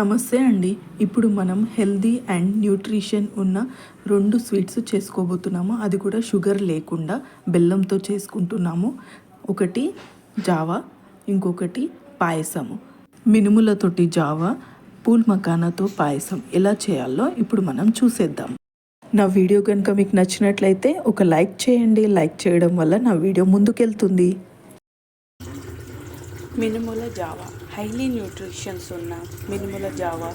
నమస్తే అండి. ఇప్పుడు మనం హెల్దీ అండ్ న్యూట్రిషన్ ఉన్న రెండు స్వీట్స్ చేసుకోబోతున్నాము. అది కూడా షుగర్ లేకుండా బెల్లంతో చేసుకుంటున్నాము. ఒకటి జావా ఇంకొకటి పాయసము. మినుములతోటి జావా పూల్ మకానాతో పాయసం. ఎలా చేయాలో ఇప్పుడు మనం చూసేద్దాం. నా వీడియో కనుక మీకు నచ్చినట్లయితే ఒక లైక్ చేయండి. లైక్ చేయడం వల్ల నా వీడియో ముందుకెళ్తుంది. మినుముల జావా. హైలీ న్యూట్రిషన్స్ ఉన్న మినుముల జావా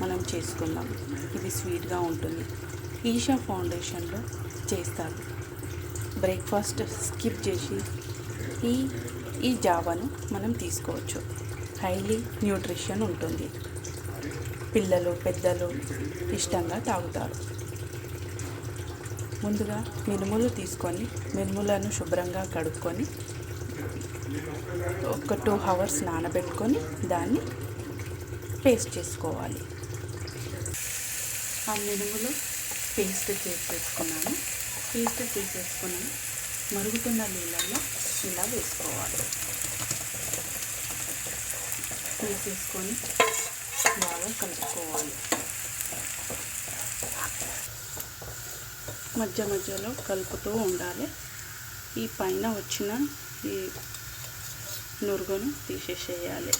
మనం చేసుకుందాం. ఇది స్వీట్గా ఉంటుంది. ఈషా ఫౌండేషన్లో చేస్తారు. బ్రేక్ఫాస్ట్ స్కిప్ చేసి ఈ ఈ జావాను మనం తీసుకోవచ్చు. హైలీ న్యూట్రిషన్ ఉంటుంది. పిల్లలు పెద్దలు ఇష్టంగా తాగుతారు. ముందుగా మినుములు తీసుకొని మినుములను శుభ్రంగా కడుక్కొని ఒక టూ అవర్స్ నానబెట్టుకొని దాన్ని పేస్ట్ చేసుకోవాలి. ఆ మినుములు పేస్ట్ చేసేసుకున్నాను. పేస్ట్ చేసేసుకుని మరుగుతున్న నీళ్ళల్లో ఇలా వేసుకోవాలి. వేసేసుకొని బాగా కలుపుకోవాలి. మధ్య మధ్యలో కలుపుతూ ఉండాలి. ఈ పైన వచ్చిన ఈ నురుగును తీసేసేయాలి.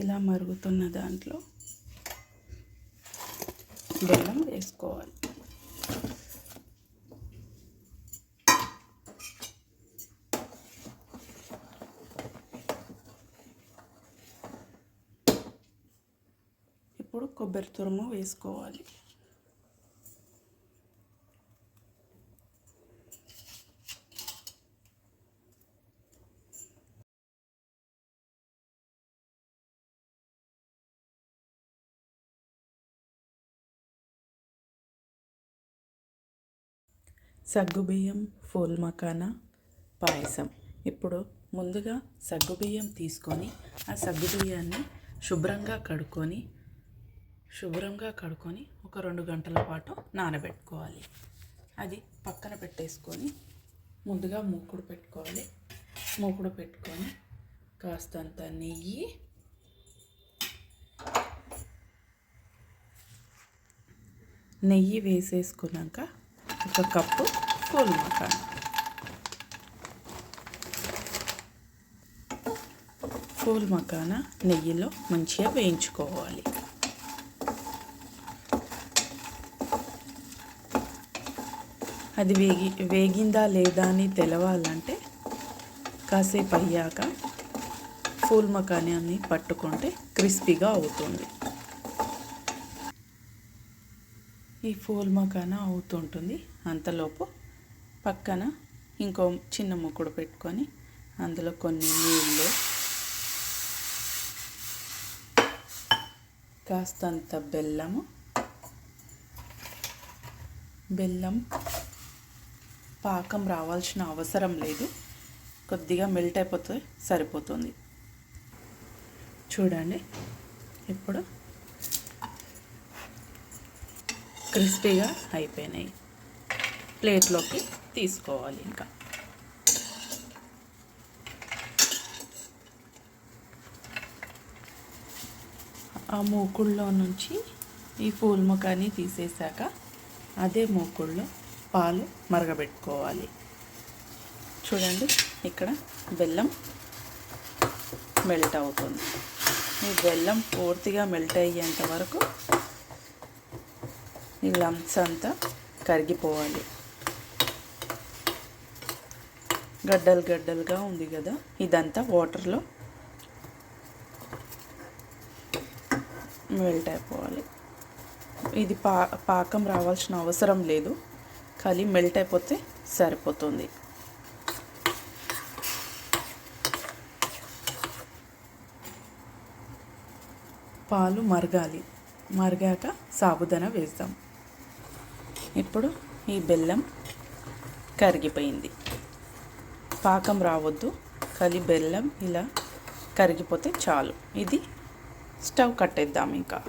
ఇలా మరుగుతున్న దాంట్లో బెల్లం వేసుకోవాలి. ఇప్పుడు కొబ్బరి తురుము వేసుకోవాలి. సగ్గుబియ్యం ఫోల్ మకానా పాయసం. ఇప్పుడు ముందుగా సగ్గుబియ్యం తీసుకొని ఆ సగ్గుబియ్యాన్ని శుభ్రంగా కడుక్కొని శుభ్రంగా కడుక్కొని ఒక రెండు గంటల పాటు నానబెట్టుకోవాలి. అది పక్కన పెట్టేసుకొని ముందుగా మూకుడు పెట్టుకోవాలి. మూకుడు పెట్టుకొని కాస్తంత నెయ్యి నెయ్యి వేసేసుకున్నాక ఒక కప్పు పూల్ మకాన్ పూల్ మకాన నెయ్యిలో మంచిగా వేయించుకోవాలి. అది వేగి వేగిందా లేదా అని తెలవాలంటే కాసేపు అయ్యాక ఫూల్ మకానాన్ని పట్టుకుంటే క్రిస్పీగా అవుతుంది. ఈ ఫోల్ మకాన అవుతుంటుంది. అంతలోపు పక్కన ఇంకో చిన్న ముక్కుడు పెట్టుకొని అందులో కొన్ని నీళ్ళు కాస్తంత బెల్లము బెల్లం పాకం రావాల్సిన అవసరం లేదు. కొద్దిగా మెల్ట్ అయిపోతే సరిపోతుంది. చూడండి ఇప్పుడు క్రిస్పీగా అయిపోయినాయి. ప్లేట్లోకి తీసుకోవాలి ఇంకా. ఆ మూకుళ్ళలో నుంచి ఈ పూల్ ముఖాన్ని తీసేసాక అదే మూకుళ్ళలో పాలు మరగబెట్టుకోవాలి. చూడండి ఇక్కడ బెల్లం మెల్ట్ అవుతుంది. ఈ బెల్లం పూర్తిగా మెల్ట్ అయ్యేంత వరకు ఈ లంప్స్ అంతా కరిగిపోవాలి. గడ్డలు గడ్డలుగా ఉంది కదా ఇదంతా వాటర్లో మెల్ట్ అయిపోవాలి. ఇది పా పాకం రావాల్సిన అవసరం లేదు ఖాళీ మెల్ట్ అయిపోతే సరిపోతుంది. పాలు మరగాలి. మరిగాక సాబుదాన వేస్తాం ఇప్పుడు ఈ బెల్లం కరిగిపోయింది. పాకం రావద్దు. కలి బెల్లం ఇలా కరిగిపోతే చాలు. ఇది స్టవ్ కట్టేద్దాం ఇంకా.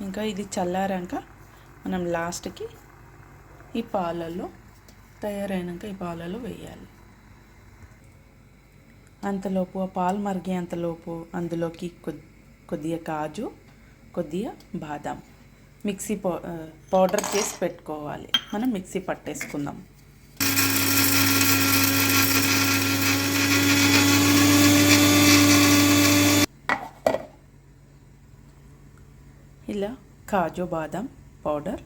ఇంకా ఇది చల్లారాక మనం లాస్ట్కి ఈ పాలలో తయారైనాక ఈ పాలలో వేయాలి. అంతలోపు ఆ పాలు మరిగే అంతలోపు అందులోకి కొద్ది కొద్దిగా కాజు కొద్దిగా బాదం. మిక్సీ పౌ పౌడర్ చేసి పెట్టుకోవాలి. మనం మిక్సీ పట్టేసుకుందాం. ఇలా కాజు బాదం పౌడర్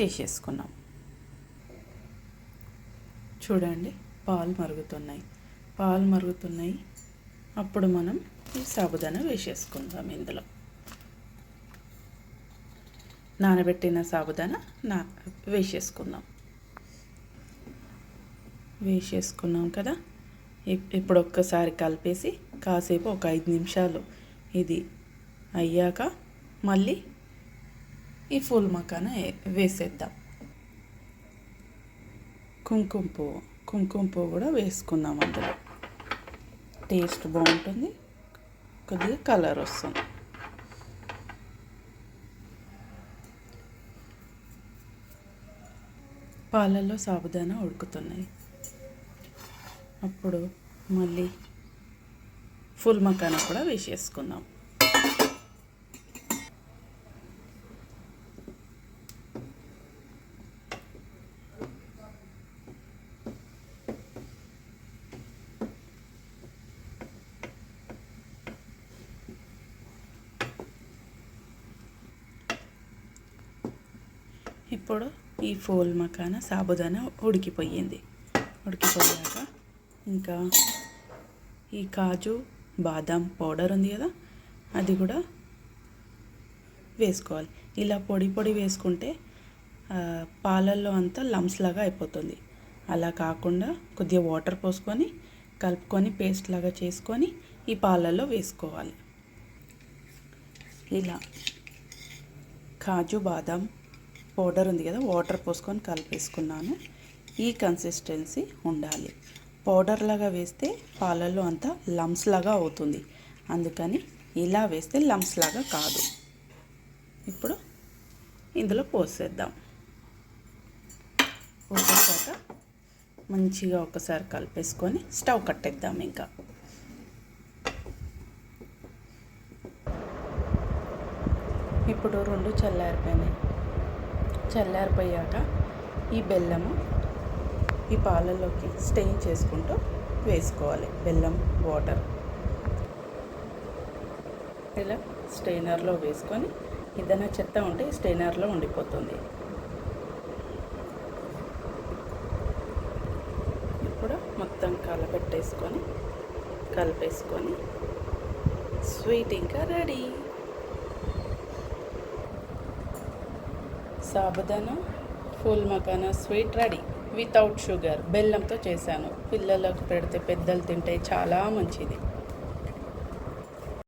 చేసేసుకున్నాం. చూడండి పాలు మరుగుతున్నాయి. పాలు మరుగుతున్నాయి. అప్పుడు మనం ఈ సాబుదానా వేసేసుకుందాం ఇందులో. నానబెట్టిన సాబుదానా నా వేసేసుకుందాం. వేసేసుకున్నాం కదా. ఇప్పుడు ఒక్కసారి కలిపేసి కాసేపు ఒక ఐదు నిమిషాలు ఇది అయ్యాక మళ్ళీ ఈ ఫుల్ మకాన వేసేద్దాం. కుంకుమ పువ్వు కుంకుమ పువ్వు కూడా వేసుకుందాం అందులో. టేస్ట్ బాగుంటుంది. కొద్దిగా కలర్ వస్తుంది. పాలల్లో సాబుదానా ఉడుకుతున్నాయి. అప్పుడు మళ్ళీ ఫుల్ మకానా కూడా వేసేసుకుందాం. ఇప్పుడు ఈ ఫోల్ మకాన సాబుదానా ఉడికిపోయింది. ఉడికిపోయాక ఇంకా ఈ కాజు బాదం పౌడర్ ఉంది కదా అది కూడా వేసుకోవాలి. ఇలా పొడి పొడి వేసుకుంటే పాలల్లో అంతా లమ్స్ లాగా అయిపోతుంది. అలా కాకుండా కొద్దిగా వాటర్ పోసుకొని కలుపుకొని పేస్ట్ లాగా చేసుకొని ఈ పాలల్లో వేసుకోవాలి. ఇలా కాజు బాదం పౌడర్ ఉంది కదా వాటర్ పోసుకొని కలిపేసుకున్నాను. ఈ కన్సిస్టెన్సీ ఉండాలి. పౌడర్ లాగా వేస్తే పాలల్లో అంతా లమ్స్ లాగా అవుతుంది. అందుకని ఇలా వేస్తే లమ్స్ లాగా కాదు. ఇప్పుడు ఇందులో పోసేద్దాం. పోసేసాక మంచిగా ఒకసారి కలిపేసుకొని స్టవ్ కట్టేద్దాం ఇంకా. ఇప్పుడు రెండు చల్లారిపోయినాయి. చల్లారిపోయాక ఈ బెల్లము ఈ పాలల్లోకి స్టెయిన్ చేసుకుంటూ వేసుకోవాలి. బెల్లం వాటర్. ఇలా స్టెయినర్లో వేసుకొని ఏదైనా చెత్త ఉంటే స్టెయినర్లో ఉండిపోతుంది. ఇప్పుడు మొత్తం కలపెట్టేసుకొని కలిపేసుకొని స్వీట్ ఇంకా ready. Sabudana phool makhana sweet ready. Without sugar బెల్లంతో చేశాను. పిల్లలకు పెడితే పెద్దలు తింటే చాలా మంచిది.